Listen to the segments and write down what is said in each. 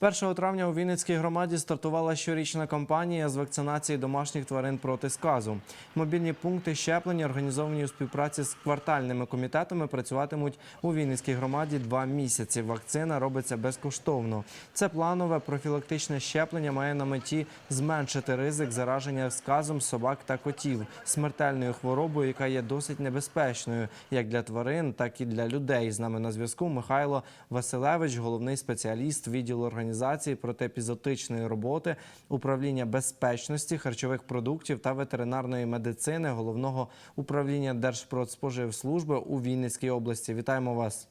З 1 травня у Вінницькій громаді стартувала щорічна кампанія з вакцинації домашніх тварин проти сказу. Мобільні пункти щеплення, організовані у співпраці з квартальними комітетами, працюватимуть у Вінницькій громаді два місяці. Вакцина робиться безкоштовно. Це планове профілактичне щеплення має на меті зменшити ризик зараження сказом собак та котів смертельною хворобою, яка є досить небезпечною як для тварин, так і для людей. З нами на зв'язку Михайло Василевич, головний спеціаліст відділу організації протиепізотичної роботи, управління безпечності харчових продуктів та ветеринарної медицини головного управління Держпродспоживслужби у Вінницькій області. Вітаємо вас.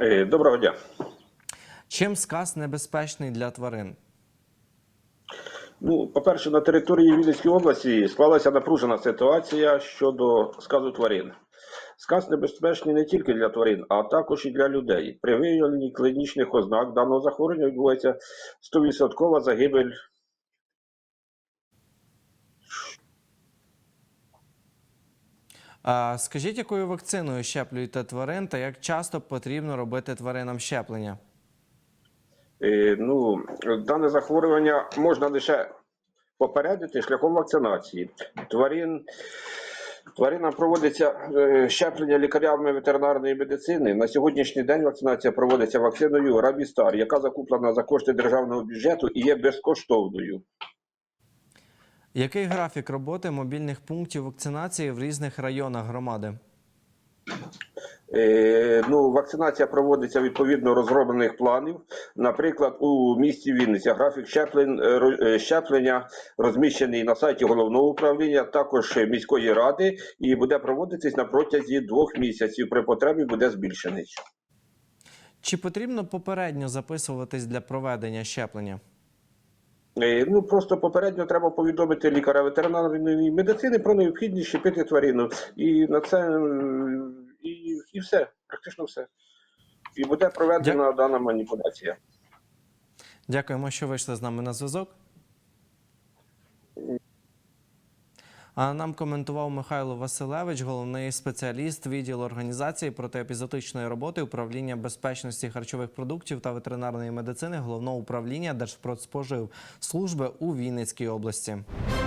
Е, Доброго дня. Чим сказ небезпечний для тварин? Ну, по-перше, на території Вінницької області склалася напружена ситуація щодо сказу тварин. Сказ небезпечний не тільки для тварин, а також і для людей. При виявленні клінічних ознак даного захворювання відбувається 100% загибель. А, скажіть, якою вакциною щеплюєте тварин та як часто потрібно робити тваринам щеплення? Е, Ну, дане захворювання можна лише попередити шляхом вакцинації. Тварин, тваринам проводиться е, щеплення лікарями ветеринарної медицини. На сьогоднішній день вакцинація проводиться вакциною Рабістар, яка закуплена за кошти державного бюджету і є безкоштовною. Який графік роботи мобільних пунктів вакцинації в різних районах громади? Е, ну, вакцинація проводиться відповідно розроблених планів. Наприклад, у місті Вінниця графік щеплень, е, е, щеплення розміщений на сайті головного управління, також міської ради, і буде проводитись на протязі двох місяців. При потребі буде збільшений. Чи потрібно попередньо записуватись для проведення щеплення? Ну просто попередньо треба повідомити лікаря ветеринарної медицини про необхідність щепити тварину. І на це і, і все, практично все. І буде проведена дана маніпуляція. Дякуємо, що вийшли з нами на зв'язок. А нам коментував Михайло Василевич, головний спеціаліст відділу організації протиепізотичної роботи управління безпечності харчових продуктів та ветеринарної медицини головного управління Держпродспоживслужби у Вінницькій області.